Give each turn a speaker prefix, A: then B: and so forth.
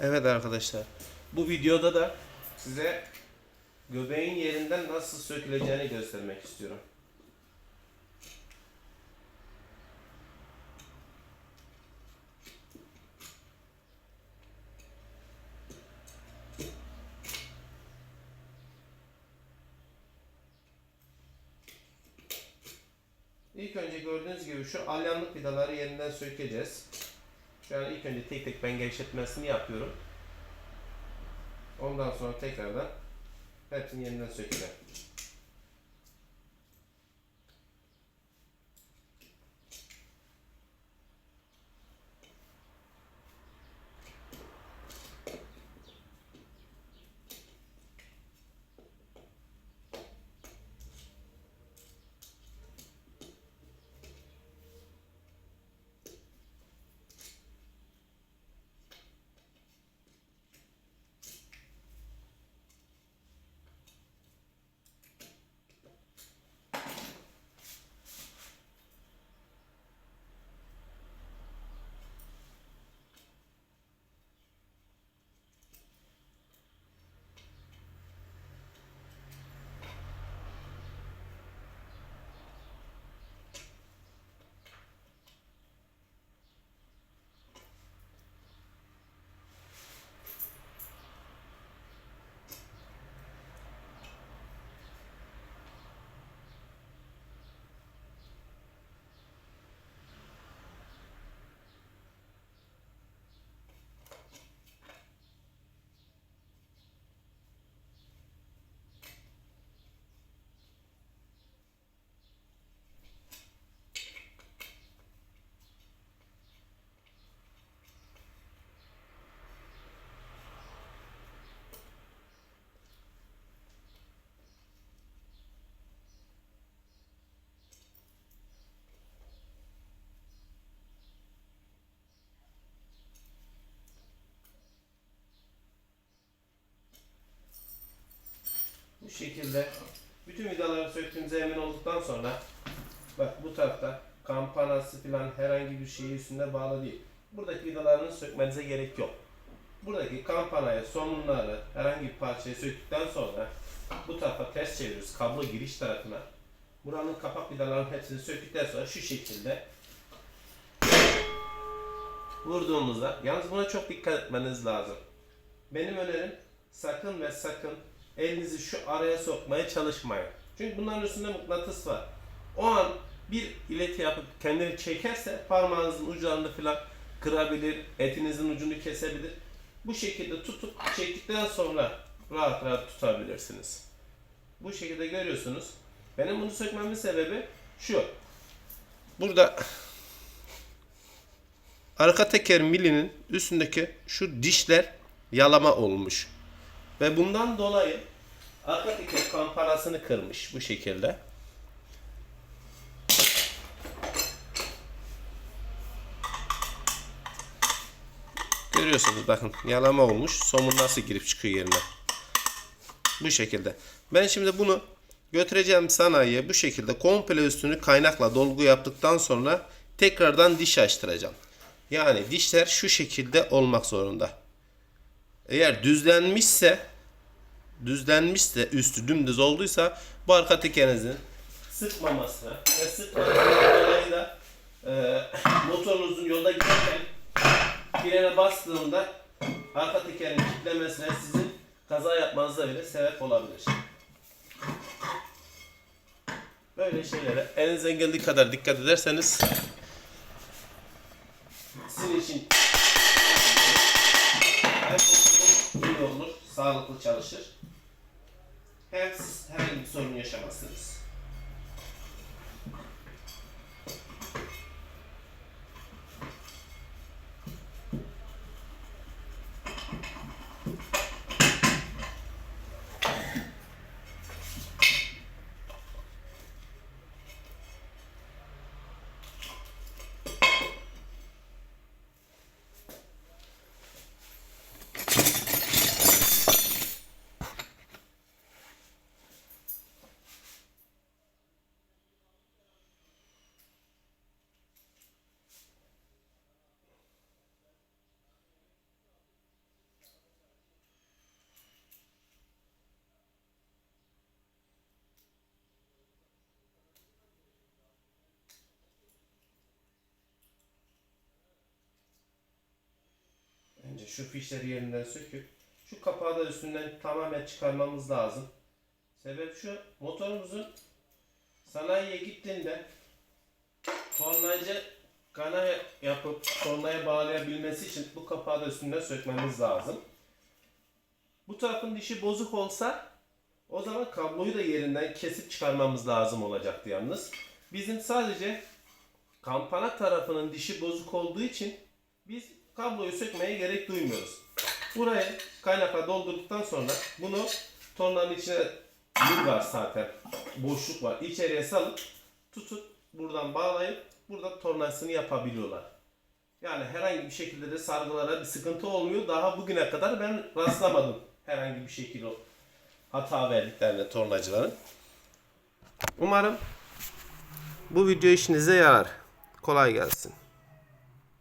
A: Evet arkadaşlar. Bu videoda da size göbeğin yerinden nasıl söküleceğini göstermek istiyorum. İlk önce gördüğünüz gibi şu alyanlık vidaları yerinden sökeceğiz. Şu an ilk önce tek tek ben gevşetmesini yapıyorum. Ondan sonra tekrardan hepsini yeniden sökeceğim. Şekilde bütün vidaları söktüğünüze emin olduktan sonra bak bu tarafta kampanası falan herhangi bir şeyi üstünde bağlı değil. Buradaki vidalarını sökmenize gerek yok. Buradaki kampanayı, somunları, herhangi bir parçayı söktükten sonra bu tarafa ters çeviriyoruz kablo giriş tarafına. Buranın kapak vidalarının hepsini söktükten sonra şu şekilde vurduğumuzda yalnız buna çok dikkat etmeniz lazım. Benim önerim sakın ve sakın elinizi şu araya sokmaya çalışmayın. Çünkü bunların üstünde mıknatıs var. O an bir ileti yapıp kendini çekerse parmağınızın uçlarını falan kırabilir, etinizin ucunu kesebilir. Bu şekilde tutup çektikten sonra rahat rahat tutabilirsiniz. Bu şekilde görüyorsunuz. Benim bunu sökmemin sebebi şu. Burada arka teker milinin üstündeki şu dişler yalama olmuş. Ve bundan dolayı arka teker kampanasını kırmış bu şekilde. Görüyorsunuz bakın yalama olmuş. Somun nasıl girip çıkıyor yerine. Bu şekilde. Ben şimdi bunu götüreceğim sanayiye bu şekilde komple üstünü kaynakla dolgu yaptıktan sonra tekrardan diş açtıracağım. Yani dişler şu şekilde olmak zorunda. Eğer düzlenmişse düzlenmişse üstü dümdüz olduysa bu arka tekerinizin sıkmaması ve sıkmamasından dolayı da e, motorunuzun yolda giderken frene bastığında arka tekerin kilitlemesine sizin kaza yapmanıza bile sebep olabilir. Böyle şeylere elinizden geldiği kadar dikkat ederseniz sizin için sağlıklı çalışır. Siz herhangi bir sorun yaşamazsınız. Şu fişleri yerinden söküp şu kapağı da üstünden tamamen çıkarmamız lazım. Sebep şu motorumuzun sanayiye gittiğinde tornacı kana yapıp tornaya bağlayabilmesi için bu kapağı da üstünden sökmemiz lazım. Bu tarafın dişi bozuk olsa o zaman kabloyu da yerinden kesip çıkarmamız lazım olacaktı yalnız. Bizim sadece kampana tarafının dişi bozuk olduğu için biz kabloyu sökmeye gerek duymuyoruz. Burayı kaynakla doldurduktan sonra bunu tornanın içine yer var zaten. Boşluk var. İçeriye salıp tutup buradan bağlayıp burada tornasını yapabiliyorlar. Yani herhangi bir şekilde de sargılara bir sıkıntı olmuyor. Daha bugüne kadar ben rastlamadım herhangi bir şekilde hata verdiklerine tornacıların. Umarım bu video işinize yarar. Kolay gelsin.